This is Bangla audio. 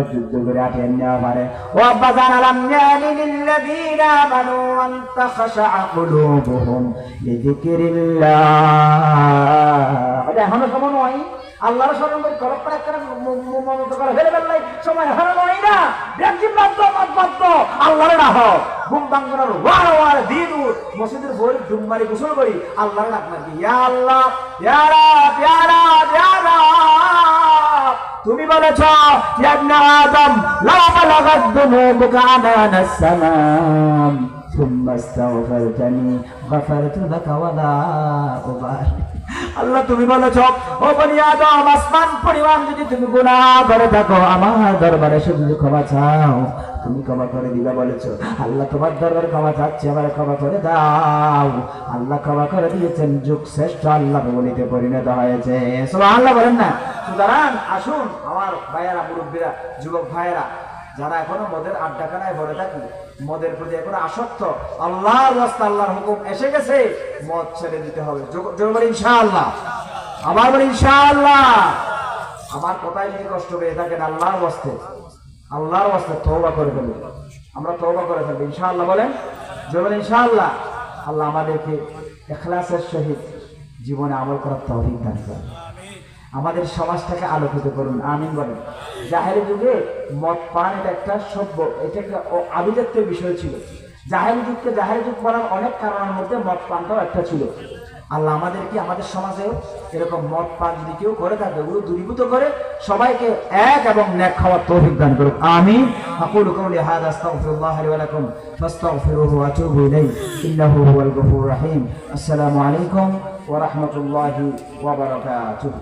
যুদ্ধ করে আটেন নেওয়া পারে ও আব্বা আল্লাহর স্মরণ করে করে মমত করে ফেলে সময় না। ব্যক্তি বাদ্য মত বাদ্য আল্লাহর ঘুম ওয়ার ওয়ার দিদু মসজিদের বই ডুমমারি গোসল করি। আল্লাহর ডাক ইয়া আল্লাহ, ইয়া বলেছ ইবনে আদম লা বালাগাত দুনুবুকা আনানা সামাম ثم استغفرتني غفرت لك ولا أبالي আল্লাহ তুমি বলেছ, ও আদম, আসমান, পরিমাণ যদি তুমি গুনাহ করে থাকো, আমার দরবারে শুধু ক্ষমা চাও। তুমি ক্ষমা করে দিবা বলেছ। আল্লাহ তোমার দরবারে ক্ষমা চাচ্ছি, আমার ক্ষমা করে দাও। আল্লাহ ক্ষমা করে দিয়েছেন, যুগ শ্রেষ্ঠ আল্লাহ বলিতে পরিণত হয়েছে। আল্লাহ বলেন না। সুতরাং আসুন, আমার ভাইয়েরা, মুরব্বীরা, যুবক ভাইয়েরা যারা এখনও মদের আড্ডাখানায় ভরে থাকি, মদের প্রতি এখনও আসক্ত, আল্লাহর আল্লাহর হুকুম এসে গেছে, মদ ছেড়ে দিতে হবে। জোর- ইনশাআল্লাহ। আবার বলি ইনশাআল্লাহ। আমার কথায় যদি কষ্ট পেয়ে থাকেন, আল্লাহর বস্তে আল্লাহর বস্তে তওবা করে ফেলব আমরা তওবা করে ফেলব, ইনশাআল্লাহ বলেন। জোর বলি ইনশাআল্লাহ। আল্লাহ আমাদেরকে এখলাসের সহিত জীবনে আমল করার তৌফিক দান করেন। আমাদের সমাজটাকে আলোকিত করুন, আমিন বলেন। জাহেরি যুগে মদ পান এটা একটা সভ্য, এটা একটা আভিজাত্যের বিষয় ছিল। জাহেরি যুগকে জাহেরি যুগ বলার অনেক কারণের মধ্যে মদ পানটাও একটা ছিল। আল্লাহ আমাদের কি আমাদের সমাজে এরকম মদ পান যদি কেউ করে থাকে ওগুলো দূরীভূত করে, সবাইকে এক এবং ন্যাক খাওয়ার তৌফিক দান করুক। আমি আকুল কওলি হাদা আস্তাগফিরুল্লাহ ওয়া আতুবু ইন্নাহু হুয়াল গফুরুর রহিম। আসসালামু আলাইকুম ওয়া রাহমাতুল্লাহি ওয়া বারাকাতুহু।